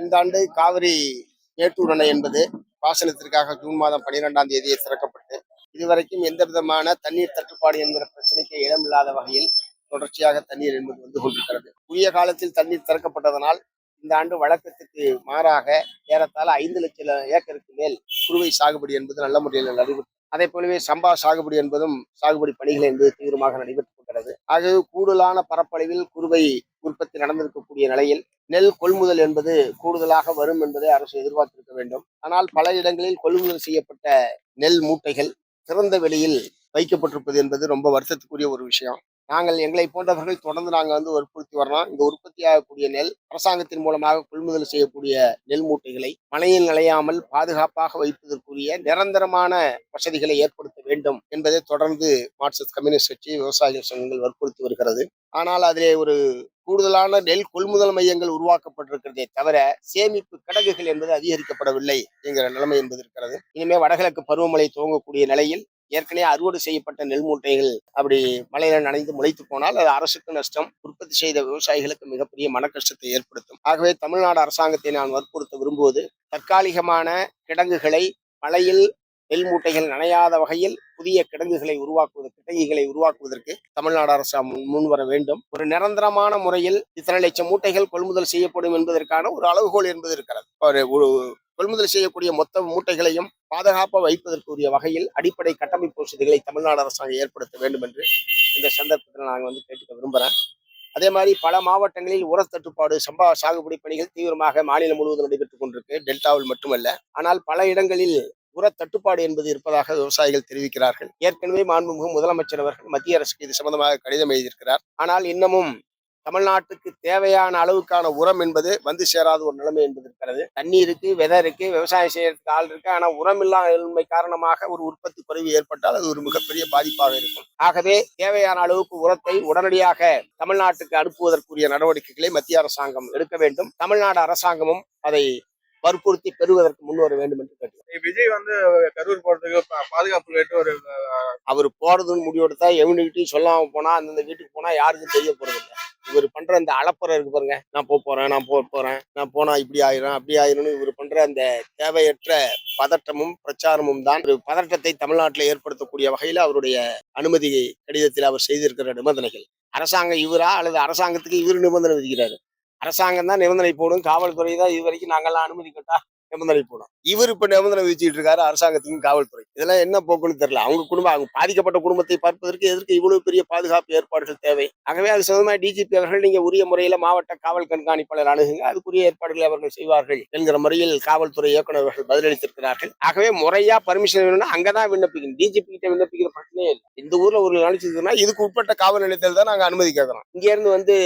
இந்த ஆண்டு காவிரி மேட்டூர் அணை என்பது பாசனத்திற்காக ஜூன் மாதம் பனிரெண்டாம் தேதியை திறக்கப்பட்டு இதுவரைக்கும் எந்த விதமான தண்ணீர் தட்டுப்பாடு என்கிற பிரச்சனைக்கு இடமில்லாத வகையில் தொடர்ச்சியாக தண்ணீர் என்பது வந்து கொண்டிருக்கிறது. உரிய காலத்தில் தண்ணீர் திறக்கப்பட்டதனால் இந்த ஆண்டு வழக்கத்துக்கு மாறாக ஏறத்தாழ ஐந்து லட்சம் ஏக்கருக்கு மேல் குறுவை சாகுபடி என்பது நல்ல முறையில் நடைபெற்று அதே போலவே சம்பா சாகுபடி என்பதும் சாகுபடி பணிகள் என்பது தீவிரமாக நடைபெற்று கொண்டது ஆகவே கூடுதலான பரப்பளவில் குறுவை உற்பத்தி நடந்திருக்கக்கூடிய நிலையில் நெல் கொள்முதல் என்பது கூடுதலாக வரும் என்பதை அரசு எதிர்பார்த்திருக்க வேண்டும். ஆனால் பல இடங்களில் கொள்முதல் செய்யப்பட்ட நெல் மூட்டைகள் திறந்த வெளியில் வைக்கப்பட்டிருப்பது என்பது ரொம்ப வருத்தத்துக்குரிய ஒரு விஷயம். நாங்கள் எங்களை போன்றவர்கள் தொடர்ந்து நாங்கள் வந்து வற்புறுத்தி வரலாம் இந்த உற்பத்தியாகக்கூடிய நெல் அரசாங்கத்தின் மூலமாக கொள்முதல் செய்யக்கூடிய நெல் மூட்டைகளை மழையில் நிலையாமல் பாதுகாப்பாக வைப்பதற்குரிய நிரந்தரமான வசதிகளை ஏற்படுத்த வேண்டும் என்பதை தொடர்ந்து மார்க்சிஸ்ட் கம்யூனிஸ்ட் கட்சி விவசாயிகள் சங்கங்கள் வற்புறுத்தி வருகிறது. ஆனால் அதிலே ஒரு கூடுதலான நெல் கொள்முதல் மையங்கள் உருவாக்கப்பட்டிருக்கிறதே தவிர சேமிப்பு கிடங்குகள் என்பது அதிகரிக்கப்படவில்லை என்கிற நிலைமை என்பது இருக்கிறது. இனிமே வடகிழக்கு பருவமழை துவங்கக்கூடிய நிலையில் ஏற்கனவே அறுவடை செய்யப்பட்ட நெல் மூட்டைகள் அப்படி மழையில நனைந்து முளைத்து போனால் அது அரசுக்கு நஷ்டம் உற்பத்தி செய்த விவசாயிகளுக்கு மிகப்பெரிய மன கஷ்டத்தை ஏற்படுத்தும். ஆகவே தமிழ்நாடு அரசாங்கத்தை நான் வற்புறுத்த விரும்புவது தற்காலிகமான கிடங்குகளை மழையில் நெல் மூட்டைகள் நனையாத வகையில் புதிய கிடங்குகளை உருவாக்குவது கிடங்குகளை உருவாக்குவதற்கு தமிழ்நாடு அரசு முன் முன்வர வேண்டும். ஒரு நிரந்தரமான முறையில் இத்தனை லட்சம் மூட்டைகள் கொள்முதல் செய்யப்படும் என்பதற்கான ஒரு அளவுகோல் என்பது இருக்கிறது. ஒரு ஒரு கொள்முதல் செய்யக்கூடிய மொத்த மூட்டைகளையும் பாதுகாப்பாக வைப்பதற்குரிய வகையில் அடிப்படை கட்டமைப்பு வசதிகளை தமிழ்நாடு அரசாங்கம் ஏற்படுத்த வேண்டும் என்று இந்த சந்தர்ப்பத்தில் நாங்கள் வந்து கேட்டுக்க விரும்புகிறேன் அதே மாதிரி பல மாவட்டங்களில் உர தட்டுப்பாடு சம்பா சாகுபடி பணிகள் தீவிரமாக மாநிலம் முழுவதும் நடைபெற்றுக் கொண்டிருக்கு. டெல்டாவில் மட்டுமல்ல. ஆனால் பல இடங்களில் உர தட்டுப்பாடு என்பது இருப்பதாக விவசாயிகள் தெரிவிக்கிறார்கள். ஏற்கனவே மாண்புமிகு முதலமைச்சர் அவர்கள் மத்திய அரசுக்கு இது சம்பந்தமாக கடிதம் எழுதியிருக்கிறார். ஆனால் இன்னமும் தமிழ்நாட்டுக்கு தேவையான அளவுக்கான உரம் என்பது வந்து சேராத ஒரு நிலைமை என்பது இருக்கிறது. தண்ணி இருக்கு விதை இருக்கு விவசாயம் செய்யறதுக்கு ஆள் இருக்கு. ஆனா உரம் இல்லாமை காரணமாக ஒரு உற்பத்தி குறைவு ஏற்பட்டால் அது ஒரு மிகப்பெரிய பாதிப்பாக இருக்கும். ஆகவே தேவையான அளவுக்கு உரத்தை உடனடியாக தமிழ்நாட்டுக்கு அனுப்புவதற்குரிய நடவடிக்கைகளை மத்திய அரசாங்கம் எடுக்க வேண்டும். தமிழ்நாடு அரசாங்கமும் அதை வற்புறுத்தி பெறுவதற்கு முன்வர வேண்டும் என்று கேட்டு விஜய் வந்து கரூர் போறதுக்கு பாதுகாப்பு கேட்டு ஒரு அவர் போறதுன்னு முடிவெடுத்தா எவனுக்கிட்டையும் சொல்லாம போனா அந்தந்த வீட்டுக்கு போனா யாருக்கும் தெரிய போறது இல்ல இவர் பண்ற அந்த அலப்பறை இருக்கு பாருங்க. நான் போக போறேன் நான் போக போறேன் நான் போனா இப்படி ஆயிரும் அப்படி ஆயிரும்னு இவர் பண்ற அந்த தேவையற்ற பதட்டமும் பிரச்சாரமும் தான். ஒரு பதட்டத்தை தமிழ்நாட்டில் ஏற்படுத்தக்கூடிய வகையில் அவருடைய அனுமதி கடிதத்தில் அவர் செய்திருக்கிற நிபந்தனைகள். அரசாங்கம் இவரா அல்லது அரசாங்கத்துக்கு இவர் நிபந்தனை விதிக்கிறாரு? அரசாங்கம் தான் நிபந்தனை போடும். காவல்துறை தான் இது வரைக்கும் நாங்கெல்லாம் அனுமதி கேட்டா நிபந்தனை போடும். இவர் இப்ப நிபந்தனை விதிச்சுட்டு இருக்காரு அரசாங்கத்துக்கும் காவல்துறை. இதெல்லாம் என்ன போக்குன்னு தெரியல. அவங்க குடும்பம் அவங்க பாதிக்கப்பட்ட குடும்பத்தை பார்ப்பதற்கு எதற்கு இவ்வளவு பெரிய பாதுகாப்பு ஏற்பாடுகள் தேவை? ஆகவே அது சம்பந்தமா டிஜிபி அவர்கள் நீங்க உரிய முறையில மாவட்ட காவல் கண்காணிப்பாளர் அணுகுங்க. அதுக்குரிய ஏற்பாடுகளை அவர்கள் செய்வார்கள் என்கிற முறையில் காவல்துறை இயக்குநர்கள் பதிலளித்திருக்கிறார்கள். ஆகவே முறையா பர்மிஷன் வேணும்னா அங்கதான் விண்ணப்பிக்கணும். டிஜிபி கிட்ட விண்ணப்பிக்கிற பிரச்சனையே இல்லை. இந்த ஊர்ல ஒரு நினைச்சதுன்னா இதுக்கு உட்பட்ட காவல் நிலையத்தில் தான் நாங்க அனுமதி கேட்கிறோம். இங்க இருந்து வந்து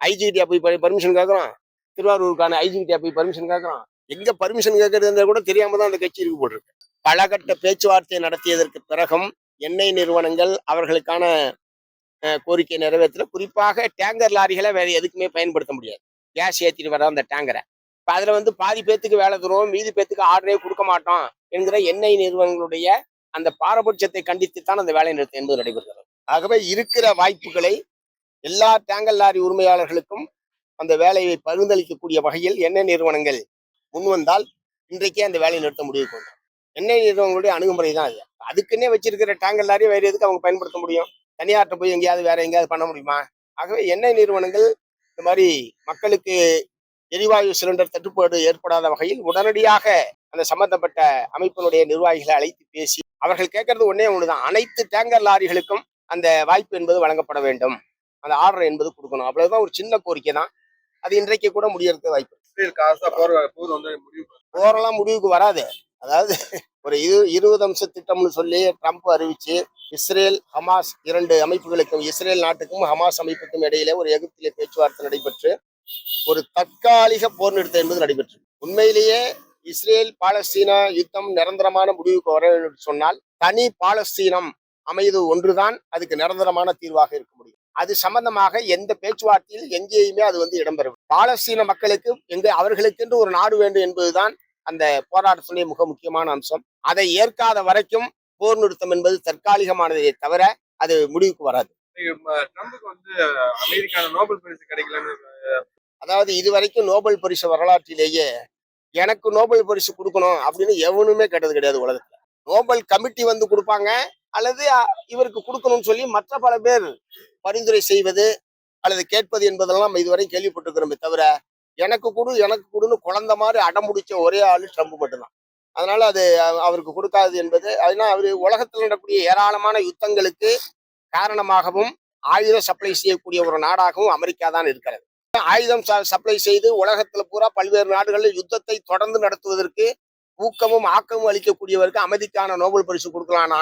ஐஜிகிட்டே போய் பர்மிஷன் கேட்கறோம் திருவாரூருக்கான ஐஜிகிட்டே போய் பர்மிஷன் கேட்கறோம் எங்க பர்மிஷன் கேட்கறதுன்ற கூட தெரியாம தான் அந்த கட்சி இருக்கு போட்டிருக்கு பலகட்ட பேச்சுவார்த்தை நடத்தியதற்கு பிறகும் எண்ணெய் நிறுவனங்கள் அவர்களுக்கான கோரிக்கை நிறைவேற்ற குறிப்பாக டேங்கர் லாரிகளை வேற எதுக்குமே பயன்படுத்த முடியாது. கேஸ் ஏற்றிட்டு வர அந்த டேங்கரை. இப்போ அதுல வந்து பாதி பேத்துக்கு வேலை தருவோம் மீதி பேத்துக்கு ஆர்டரே கொடுக்க மாட்டோம் என்கிற எண்ணெய் நிறுவனங்களுடைய அந்த பாரபட்சத்தை கண்டித்து தான் அந்த வேலை நிறுத்தம் என்பது நடைபெறுகிறது. ஆகவே இருக்கிற வாய்ப்புகளை எல்லா டேங்கர் லாரி உரிமையாளர்களுக்கும் அந்த வேலையை பகிர்ந்தளிக்கக்கூடிய வகையில் எண்ணெய் நிறுவனங்கள் முன்வந்தால் இன்றைக்கே அந்த வேலையை நிறுத்த முடிவு கொண்டோம். எண்ணெய் நிறுவனங்களுடைய அணுகுமுறை தான் அது அதுக்குன்னே வச்சிருக்கிற டேங்கர் லாரி வேறு எதுக்கு அவங்க பயன்படுத்த முடியும்? தனியார்ட்ட போய் எங்கேயாவது வேற எங்கேயாவது பண்ண முடியுமா? ஆகவே எண்ணெய் நிறுவனங்கள் இந்த மாதிரி மக்களுக்கு எரிவாயு சிலிண்டர் தட்டுப்பாடு ஏற்படாத வகையில் உடனடியாக அந்த சம்பந்தப்பட்ட அமைப்பினுடைய நிர்வாகிகளை அழைத்து பேசி அவர்கள் கேட்கறது ஒன்னே ஒன்றுதான் அனைத்து டேங்கர் லாரிகளுக்கும் அந்த வாய்ப்பு என்பது வழங்கப்பட வேண்டும். அந்த ஆர்டர் என்பது கொடுக்கணும். அவ்வளவுதான் ஒரு சின்ன கோரிக்கை தான். அது இன்றைக்கு கூட முடியறதுக்கு வாய்ப்பு போரெல்லாம் முடிவுக்கு வராது. அதாவது ஒரு இரு இருபது அம்ச திட்டம்னு சொல்லி ட்ரம்ப் அறிவிச்சு இஸ்ரேல் ஹமாஸ் இரண்டு அமைப்புகளுக்கும் இஸ்ரேல் நாட்டுக்கும் ஹமாஸ் அமைப்புக்கும் இடையிலே ஒரு எகிப்திலே பேச்சுவார்த்தை நடைபெற்று ஒரு தற்காலிக போர் நிறுத்தம் என்பது நடைபெற்று உண்மையிலேயே இஸ்ரேல் பாலஸ்தீனா யுத்தம் நிரந்தரமான முடிவுக்கு வர சொன்னால் தனி பாலஸ்தீனம் அமைவது ஒன்றுதான் அதுக்கு நிரந்தரமான தீர்வாக இருக்க முடியும். அது சம்பந்தமாக எந்த பேச்சுவார்த்தையில் எங்கேயுமே அது வந்து இடம்பெறும் பாலஸ்தீன மக்களுக்கு எங்க அவர்களுக்கென்று ஒரு நாடு வேண்டும் என்பதுதான் அந்த போராட்டத்தினுடைய மிக முக்கியமான அம்சம். அதை ஏற்காத வரைக்கும் போர் நிறுத்தம் என்பது தற்காலிகமானதே தவிர அது முடிவுக்கு வராது. அதாவது இதுவரைக்கும் நோபல் பரிசு வரலாற்றிலேயே எனக்கு நோபல் பரிசு கொடுக்கணும் அப்படின்னு எவனுமே கேட்டது கிடையாது உலகத்துல. நோபல் கமிட்டி வந்து கொடுப்பாங்க அல்லது இவருக்கு கொடுக்கணும்னு சொல்லி மற்ற பல பேர் பரிந்துரை செய்வது அல்லது கேட்பது என்பதெல்லாம் நம்ம இதுவரை கேள்விப்பட்டிருக்கிறோமே தவிர எனக்கு கொடு எனக்கு கொடுன்னு குழந்தை மாதிரி அடம் ஒரே ஆளு ட்ரம்ப் மட்டும்தான். அதனால அது அவருக்கு கொடுக்காது என்பது அதனால் அவர் உலகத்தில் நடக்கக்கூடிய ஏராளமான யுத்தங்களுக்கு காரணமாகவும் ஆயுத சப்ளை செய்யக்கூடிய ஒரு நாடாகவும் அமெரிக்கா தான் இருக்கிறது. ஆயுதம் சப்ளை செய்து உலகத்துல பூரா பல்வேறு நாடுகளில் யுத்தத்தை தொடர்ந்து நடத்துவதற்கு ஊக்கமும் ஆக்கமும் அளிக்கக்கூடியவருக்கு அமைதிக்கான நோபல் பரிசு கொடுக்கலாம்னா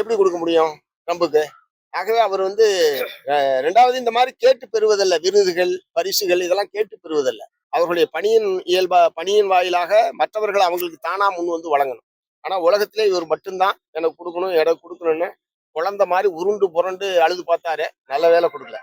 எப்படி கொடுக்க முடியும் ட்ரம்புக்கு ஆகவே அவர் வந்து ரெண்டாவது இந்த மாதிரி கேட்டு பெறுவதல்ல. விருதுகள் பரிசுகள் இதெல்லாம் கேட்டு பெறுவதல்ல. அவர்களுடைய பணியின் இயல்பா பணியின் வாயிலாக மற்றவர்கள் அவங்களுக்கு தானா முன் வந்து வழங்கணும். ஆனா உலகத்திலே இவர் மட்டும்தான் எனக்கு கொடுக்கணும் எனக்கு கொடுக்கணும்னு குழந்தை மாதிரி உருண்டு புரண்டு அழுது பார்த்தாரு நல்ல வேலை கொடுக்கல.